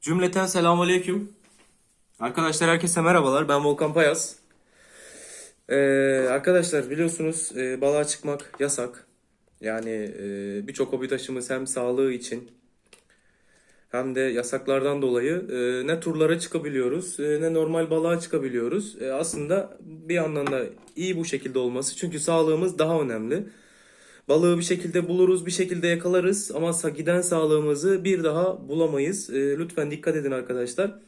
Cümleten selamünaleyküm. Arkadaşlar herkese merhabalar. Ben Volkan Payas. Ee, arkadaşlar biliyorsunuz e, balığa çıkmak yasak. Yani e, birçok hobidaşımız hem sağlığı için hem de yasaklardan dolayı e, ne turlara çıkabiliyoruz e, ne normal balığa çıkabiliyoruz. E, aslında bir yandan da iyi bu şekilde olması çünkü sağlığımız daha önemli. Balığı bir şekilde buluruz, bir şekilde yakalarız ama giden sağlığımızı bir daha bulamayız. E, lütfen dikkat edin arkadaşlar.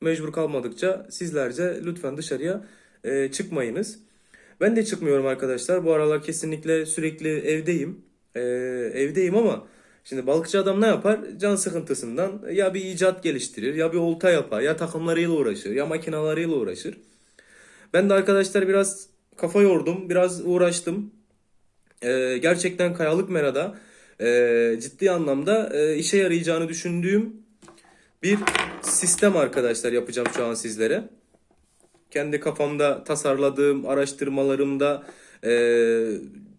Mecbur kalmadıkça sizlerce lütfen dışarıya e, çıkmayınız. Ben de çıkmıyorum arkadaşlar. Bu aralar kesinlikle sürekli evdeyim. E, evdeyim ama şimdi balıkçı adam ne yapar? Can sıkıntısından ya bir icat geliştirir, ya bir olta yapar, ya takımlarıyla uğraşır, ya makinalarıyla uğraşır. Ben de arkadaşlar biraz kafa yordum, biraz uğraştım. Ee, gerçekten Kayalık Mera'da e, ciddi anlamda e, işe yarayacağını düşündüğüm bir sistem arkadaşlar yapacağım şu an sizlere. Kendi kafamda tasarladığım araştırmalarımda e,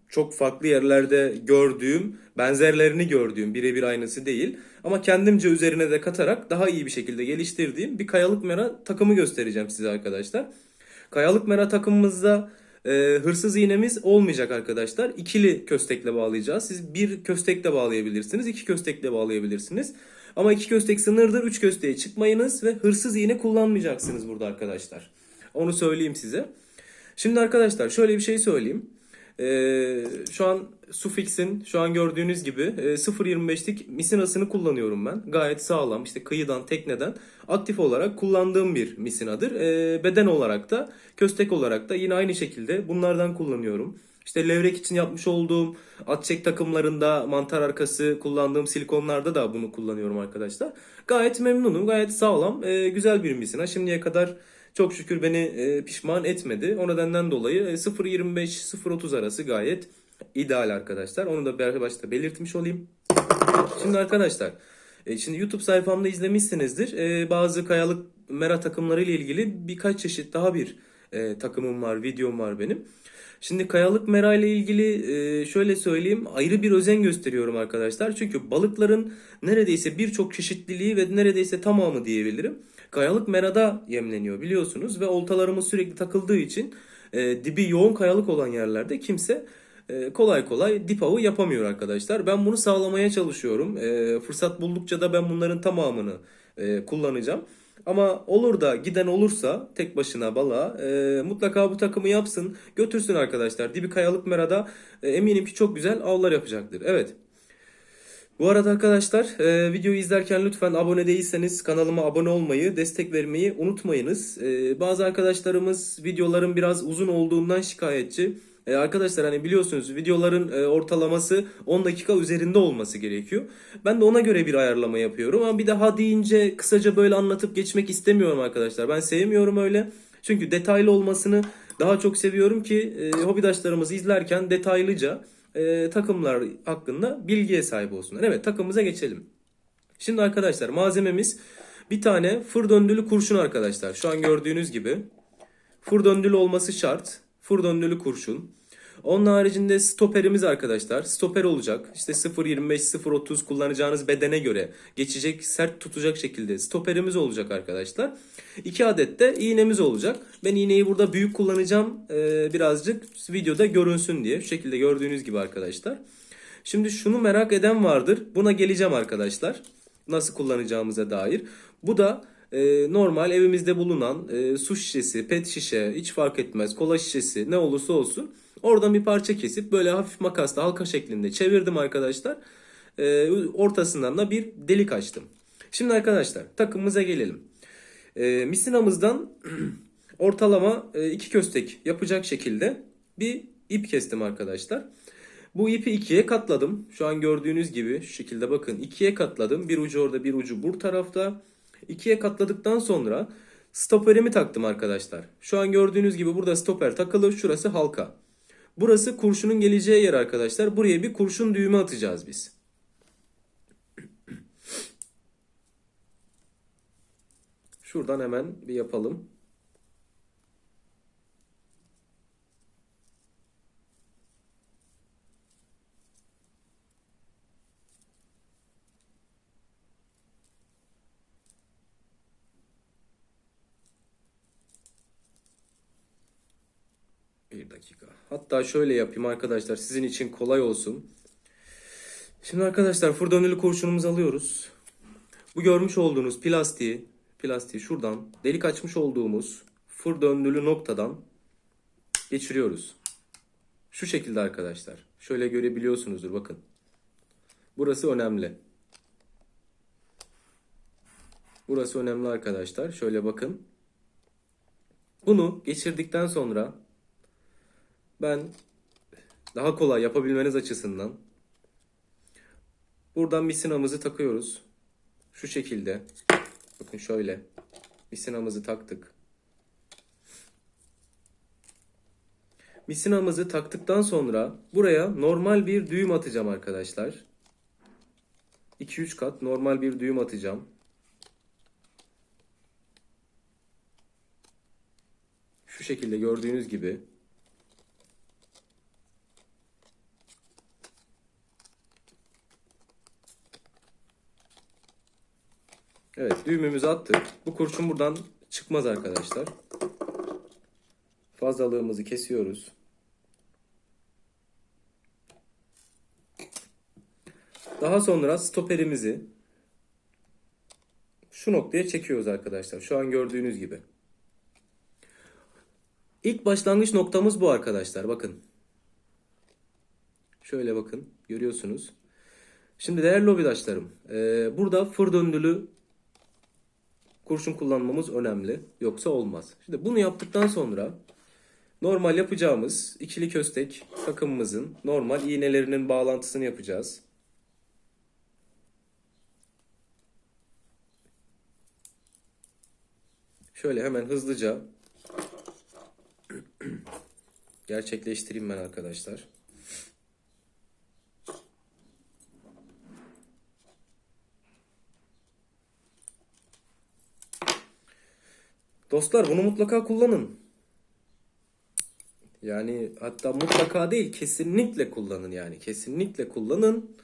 çok farklı yerlerde gördüğüm, benzerlerini gördüğüm, birebir aynısı değil. Ama kendimce üzerine de katarak daha iyi bir şekilde geliştirdiğim bir Kayalık Mera takımı göstereceğim size arkadaşlar. Kayalık Mera takımımızda e, hırsız iğnemiz olmayacak arkadaşlar. İkili köstekle bağlayacağız. Siz bir köstekle bağlayabilirsiniz, iki köstekle bağlayabilirsiniz. Ama iki köstek sınırdır, üç kösteğe çıkmayınız ve hırsız iğne kullanmayacaksınız burada arkadaşlar. Onu söyleyeyim size. Şimdi arkadaşlar şöyle bir şey söyleyeyim. Ee, şu an Sufix'in şu an gördüğünüz gibi e, 0.25'lik misinasını kullanıyorum ben. Gayet sağlam işte kıyıdan tekneden aktif olarak kullandığım bir misinadır. Ee, beden olarak da köstek olarak da yine aynı şekilde bunlardan kullanıyorum. İşte levrek için yapmış olduğum at çek takımlarında mantar arkası kullandığım silikonlarda da bunu kullanıyorum arkadaşlar. Gayet memnunum gayet sağlam e, güzel bir misina. Şimdiye kadar çok şükür beni e, pişman etmedi. O nedenden dolayı e, 0.25-0.30 arası gayet ideal arkadaşlar. Onu da başta belirtmiş olayım. Şimdi arkadaşlar, e, şimdi YouTube sayfamda izlemişsinizdir. E, bazı kayalık mera takımları ile ilgili birkaç çeşit daha bir e, takımım var, videom var benim. Şimdi kayalık mera ile ilgili şöyle söyleyeyim ayrı bir özen gösteriyorum arkadaşlar. Çünkü balıkların neredeyse birçok çeşitliliği ve neredeyse tamamı diyebilirim. Kayalık merada yemleniyor biliyorsunuz ve oltalarımız sürekli takıldığı için dibi yoğun kayalık olan yerlerde kimse kolay kolay dip avı yapamıyor arkadaşlar. Ben bunu sağlamaya çalışıyorum. E, fırsat buldukça da ben bunların tamamını e, kullanacağım. Ama olur da giden olursa tek başına balığa e, mutlaka bu takımı yapsın götürsün arkadaşlar. Dibi kayalık merada e, eminim ki çok güzel avlar yapacaktır. Evet. Bu arada arkadaşlar e, videoyu izlerken lütfen abone değilseniz kanalıma abone olmayı, destek vermeyi unutmayınız. E, bazı arkadaşlarımız videoların biraz uzun olduğundan şikayetçi. E, arkadaşlar hani biliyorsunuz videoların e, ortalaması 10 dakika üzerinde olması gerekiyor. Ben de ona göre bir ayarlama yapıyorum ama bir daha deyince kısaca böyle anlatıp geçmek istemiyorum arkadaşlar. Ben sevmiyorum öyle. Çünkü detaylı olmasını daha çok seviyorum ki e, hobidaşlarımız izlerken detaylıca e, takımlar hakkında bilgiye sahip olsunlar. Evet takımımıza geçelim. Şimdi arkadaşlar malzememiz bir tane fır döndülü kurşun arkadaşlar. Şu an gördüğünüz gibi fır döndülü olması şart. Fır döndülü kurşun. Onun haricinde stoperimiz arkadaşlar. Stoper olacak. İşte 0.25, 0.30 kullanacağınız bedene göre geçecek, sert tutacak şekilde stoperimiz olacak arkadaşlar. 2 adet de iğnemiz olacak. Ben iğneyi burada büyük kullanacağım. Ee, birazcık videoda görünsün diye. Şu şekilde gördüğünüz gibi arkadaşlar. Şimdi şunu merak eden vardır. Buna geleceğim arkadaşlar. Nasıl kullanacağımıza dair. Bu da e, normal evimizde bulunan e, su şişesi, pet şişe hiç fark etmez. Kola şişesi ne olursa olsun. Oradan bir parça kesip böyle hafif makasla halka şeklinde çevirdim arkadaşlar. E, ortasından da bir delik açtım. Şimdi arkadaşlar takımımıza gelelim. E, misinamızdan ortalama e, iki köstek yapacak şekilde bir ip kestim arkadaşlar. Bu ipi ikiye katladım. Şu an gördüğünüz gibi şu şekilde bakın ikiye katladım. Bir ucu orada bir ucu bu tarafta. İkiye katladıktan sonra stoperimi taktım arkadaşlar. Şu an gördüğünüz gibi burada stoper takılı. Şurası halka. Burası kurşunun geleceği yer arkadaşlar. Buraya bir kurşun düğümü atacağız biz. Şuradan hemen bir yapalım. Dakika. Hatta şöyle yapayım arkadaşlar sizin için kolay olsun. Şimdi arkadaşlar fır döndürülü kurşunumuzu alıyoruz. Bu görmüş olduğunuz plastiği, plastiği şuradan delik açmış olduğumuz fır döndürülü noktadan geçiriyoruz. Şu şekilde arkadaşlar. Şöyle görebiliyorsunuzdur bakın. Burası önemli. Burası önemli arkadaşlar. Şöyle bakın. Bunu geçirdikten sonra ben daha kolay yapabilmeniz açısından buradan misinamızı takıyoruz. Şu şekilde. Bakın şöyle. Misinamızı taktık. Misinamızı taktıktan sonra buraya normal bir düğüm atacağım arkadaşlar. 2-3 kat normal bir düğüm atacağım. Şu şekilde gördüğünüz gibi. Evet düğümümüzü attık. Bu kurşun buradan çıkmaz arkadaşlar. Fazlalığımızı kesiyoruz. Daha sonra stoperimizi şu noktaya çekiyoruz arkadaşlar. Şu an gördüğünüz gibi. İlk başlangıç noktamız bu arkadaşlar. Bakın. Şöyle bakın. Görüyorsunuz. Şimdi değerli lobidaşlarım. burada fır döndülü kurşun kullanmamız önemli. Yoksa olmaz. Şimdi bunu yaptıktan sonra normal yapacağımız ikili köstek takımımızın normal iğnelerinin bağlantısını yapacağız. Şöyle hemen hızlıca gerçekleştireyim ben arkadaşlar. Dostlar bunu mutlaka kullanın. Yani hatta mutlaka değil kesinlikle kullanın yani kesinlikle kullanın.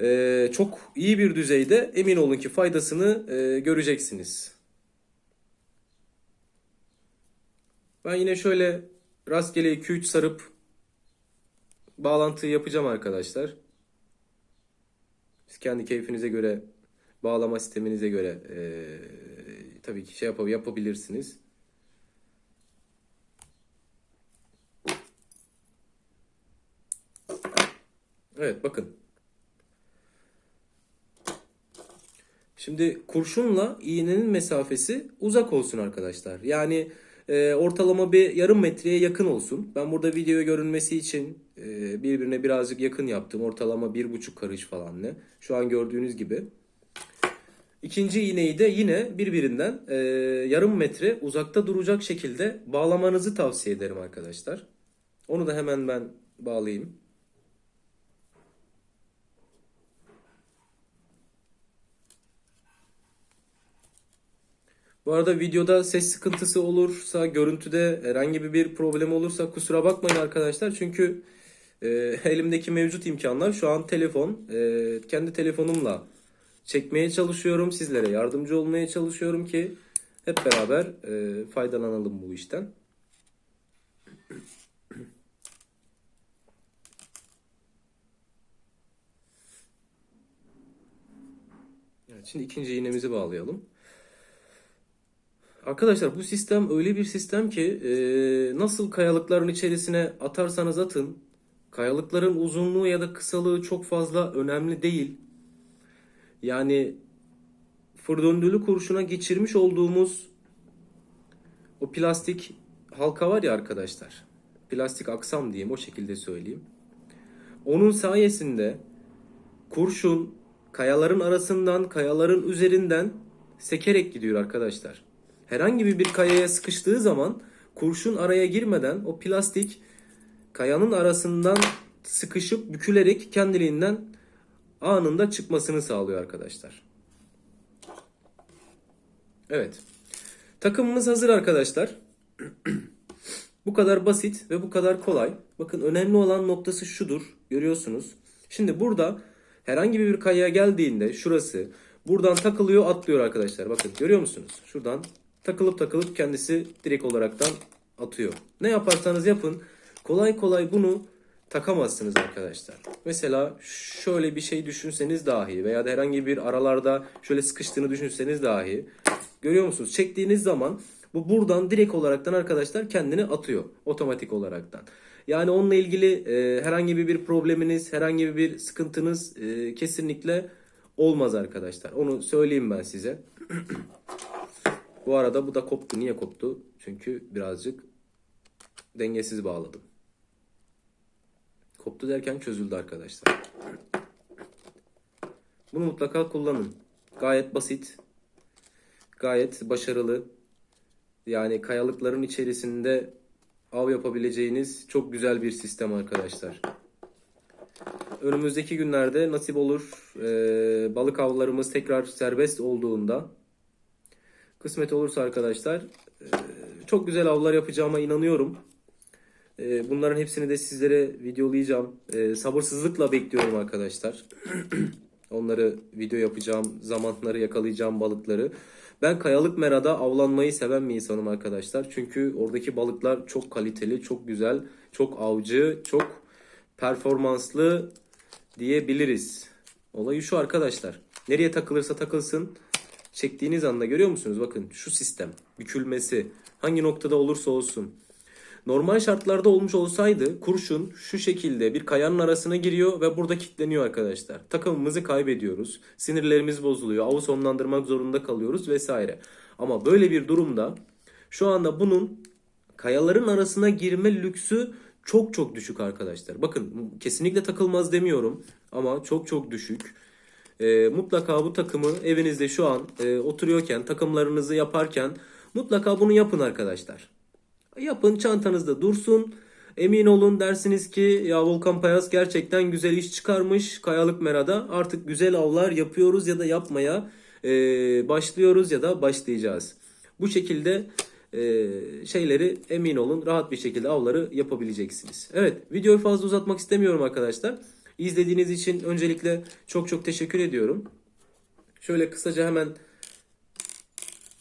Ee, çok iyi bir düzeyde emin olun ki faydasını e, göreceksiniz. Ben yine şöyle rastgele 2-3 sarıp bağlantıyı yapacağım arkadaşlar. Siz kendi keyfinize göre bağlama sisteminize göre eee, tabii ki şey yap yapabilirsiniz. Evet bakın. Şimdi kurşunla iğnenin mesafesi uzak olsun arkadaşlar. Yani e, ortalama bir yarım metreye yakın olsun. Ben burada videoya görünmesi için e, birbirine birazcık yakın yaptım. Ortalama bir buçuk karış falan ne. Şu an gördüğünüz gibi. İkinci iğneyi de yine birbirinden e, yarım metre uzakta duracak şekilde bağlamanızı tavsiye ederim arkadaşlar. Onu da hemen ben bağlayayım. Bu arada videoda ses sıkıntısı olursa, görüntüde herhangi bir problem olursa kusura bakmayın arkadaşlar. Çünkü e, elimdeki mevcut imkanlar şu an telefon. E, kendi telefonumla çekmeye çalışıyorum. Sizlere yardımcı olmaya çalışıyorum ki hep beraber e, faydalanalım bu işten. Evet, şimdi ikinci iğnemizi bağlayalım. Arkadaşlar bu sistem öyle bir sistem ki e, nasıl kayalıkların içerisine atarsanız atın kayalıkların uzunluğu ya da kısalığı çok fazla önemli değil. Yani fır döndülü kurşuna geçirmiş olduğumuz o plastik halka var ya arkadaşlar. Plastik aksam diyeyim o şekilde söyleyeyim. Onun sayesinde kurşun kayaların arasından, kayaların üzerinden sekerek gidiyor arkadaşlar. Herhangi bir kayaya sıkıştığı zaman kurşun araya girmeden o plastik kayanın arasından sıkışıp bükülerek kendiliğinden anında çıkmasını sağlıyor arkadaşlar. Evet. Takımımız hazır arkadaşlar. bu kadar basit ve bu kadar kolay. Bakın önemli olan noktası şudur. Görüyorsunuz. Şimdi burada herhangi bir kayaya geldiğinde şurası buradan takılıyor atlıyor arkadaşlar. Bakın görüyor musunuz? Şuradan takılıp takılıp kendisi direkt olaraktan atıyor. Ne yaparsanız yapın kolay kolay bunu takamazsınız arkadaşlar. Mesela şöyle bir şey düşünseniz dahi veya da herhangi bir aralarda şöyle sıkıştığını düşünseniz dahi görüyor musunuz? Çektiğiniz zaman bu buradan direkt olaraktan arkadaşlar kendini atıyor otomatik olaraktan. Yani onunla ilgili e, herhangi bir probleminiz, herhangi bir sıkıntınız e, kesinlikle olmaz arkadaşlar. Onu söyleyeyim ben size. Bu arada bu da koptu. Niye koptu? Çünkü birazcık dengesiz bağladım. Koptu derken çözüldü arkadaşlar. Bunu mutlaka kullanın. Gayet basit. Gayet başarılı. Yani kayalıkların içerisinde av yapabileceğiniz çok güzel bir sistem arkadaşlar. Önümüzdeki günlerde nasip olur e, balık avlarımız tekrar serbest olduğunda kısmet olursa arkadaşlar e, çok güzel avlar yapacağıma inanıyorum. E, bunların hepsini de sizlere videolayacağım. E, sabırsızlıkla bekliyorum arkadaşlar. Onları video yapacağım, zamanları yakalayacağım balıkları. Ben kayalık merada avlanmayı seven bir insanım arkadaşlar. Çünkü oradaki balıklar çok kaliteli, çok güzel, çok avcı, çok performanslı diyebiliriz. Olayı şu arkadaşlar. Nereye takılırsa takılsın çektiğiniz anda görüyor musunuz? Bakın şu sistem bükülmesi hangi noktada olursa olsun. Normal şartlarda olmuş olsaydı kurşun şu şekilde bir kayanın arasına giriyor ve burada kilitleniyor arkadaşlar. Takımımızı kaybediyoruz. Sinirlerimiz bozuluyor. Avı sonlandırmak zorunda kalıyoruz vesaire. Ama böyle bir durumda şu anda bunun kayaların arasına girme lüksü çok çok düşük arkadaşlar. Bakın kesinlikle takılmaz demiyorum ama çok çok düşük. Ee, mutlaka bu takımı evinizde şu an e, oturuyorken takımlarınızı yaparken mutlaka bunu yapın arkadaşlar. Yapın çantanızda dursun. Emin olun dersiniz ki ya Volkan Payas gerçekten güzel iş çıkarmış Kayalık Mera'da. Artık güzel avlar yapıyoruz ya da yapmaya e, başlıyoruz ya da başlayacağız. Bu şekilde e, şeyleri emin olun rahat bir şekilde avları yapabileceksiniz. Evet videoyu fazla uzatmak istemiyorum arkadaşlar. İzlediğiniz için öncelikle çok çok teşekkür ediyorum. Şöyle kısaca hemen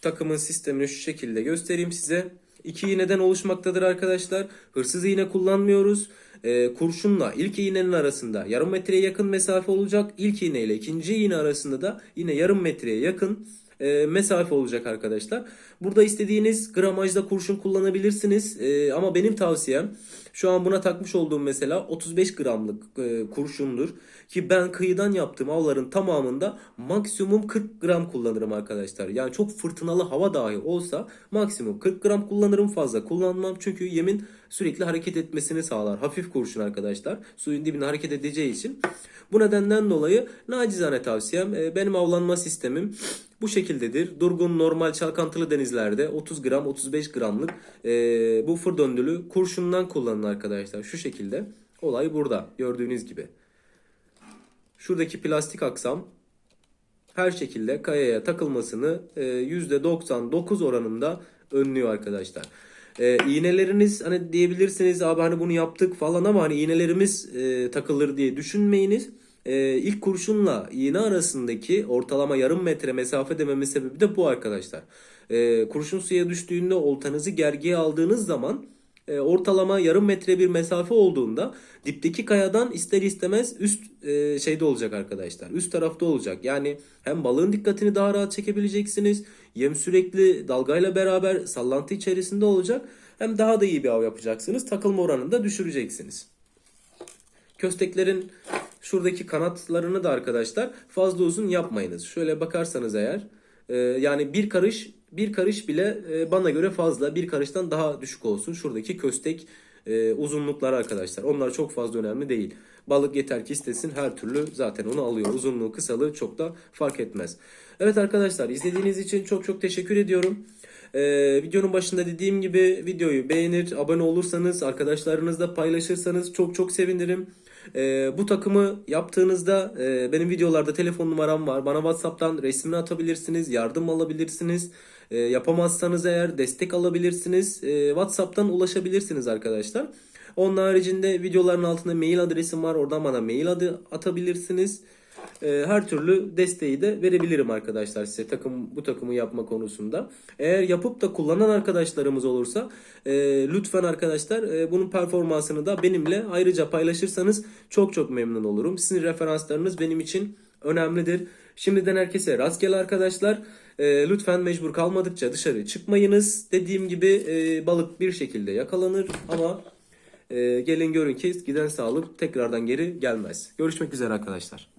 takımın sistemini şu şekilde göstereyim size. İki iğneden oluşmaktadır arkadaşlar. Hırsız iğne kullanmıyoruz. Ee, kurşunla ilk iğnenin arasında yarım metreye yakın mesafe olacak. İlk iğne ile ikinci iğne arasında da yine yarım metreye yakın e, mesafe olacak arkadaşlar. Burada istediğiniz gramajda kurşun kullanabilirsiniz. E, ama benim tavsiyem şu an buna takmış olduğum mesela 35 gramlık e, kurşundur. Ki ben kıyıdan yaptığım avların tamamında maksimum 40 gram kullanırım arkadaşlar. Yani çok fırtınalı hava dahi olsa maksimum 40 gram kullanırım fazla kullanmam. Çünkü yemin sürekli hareket etmesini sağlar. Hafif kurşun arkadaşlar. Suyun dibinde hareket edeceği için. Bu nedenden dolayı nacizane tavsiyem e, benim avlanma sistemim bu şekildedir. Durgun normal çalkantılı denizlerde 30 gram 35 gramlık e, bu fır döndülü kurşundan kullanın arkadaşlar. Şu şekilde. Olay burada gördüğünüz gibi. Şuradaki plastik aksam her şekilde kayaya takılmasını e, %99 oranında önlüyor arkadaşlar. E, iğneleriniz hani diyebilirsiniz abi hani bunu yaptık falan ama hani iğnelerimiz e, takılır diye düşünmeyiniz. E, ilk kurşunla iğne arasındaki ortalama yarım metre mesafe dememin sebebi de bu arkadaşlar. E, kurşun suya düştüğünde oltanızı gergiye aldığınız zaman e, ortalama yarım metre bir mesafe olduğunda dipteki kayadan ister istemez üst e, şeyde olacak arkadaşlar. Üst tarafta olacak. Yani hem balığın dikkatini daha rahat çekebileceksiniz. Yem sürekli dalgayla beraber sallantı içerisinde olacak. Hem daha da iyi bir av yapacaksınız. Takılma oranını da düşüreceksiniz. Kösteklerin şuradaki kanatlarını da arkadaşlar fazla uzun yapmayınız. Şöyle bakarsanız eğer e, yani bir karış bir karış bile e, bana göre fazla. Bir karıştan daha düşük olsun. Şuradaki köstek e, uzunlukları arkadaşlar. Onlar çok fazla önemli değil. Balık yeter ki istesin her türlü zaten onu alıyor. Uzunluğu kısalığı çok da fark etmez. Evet arkadaşlar izlediğiniz için çok çok teşekkür ediyorum. Ee, videonun başında dediğim gibi videoyu beğenir, abone olursanız, arkadaşlarınızla paylaşırsanız çok çok sevinirim. Ee, bu takımı yaptığınızda e, benim videolarda telefon numaram var. Bana WhatsApp'tan resmini atabilirsiniz, yardım alabilirsiniz. E, yapamazsanız eğer destek alabilirsiniz. E, WhatsApp'tan ulaşabilirsiniz arkadaşlar. Onun haricinde videoların altında mail adresim var. Oradan bana mail adı atabilirsiniz. e, her türlü desteği de verebilirim arkadaşlar size takım bu takımı yapma konusunda. Eğer yapıp da kullanan arkadaşlarımız olursa e, lütfen arkadaşlar e, bunun performansını da benimle ayrıca paylaşırsanız çok çok memnun olurum. Sizin referanslarınız benim için önemlidir. Şimdiden herkese rastgele arkadaşlar. E, lütfen mecbur kalmadıkça dışarı çıkmayınız. Dediğim gibi e, balık bir şekilde yakalanır ama e, gelin görün ki giden sağlık tekrardan geri gelmez. Görüşmek üzere arkadaşlar.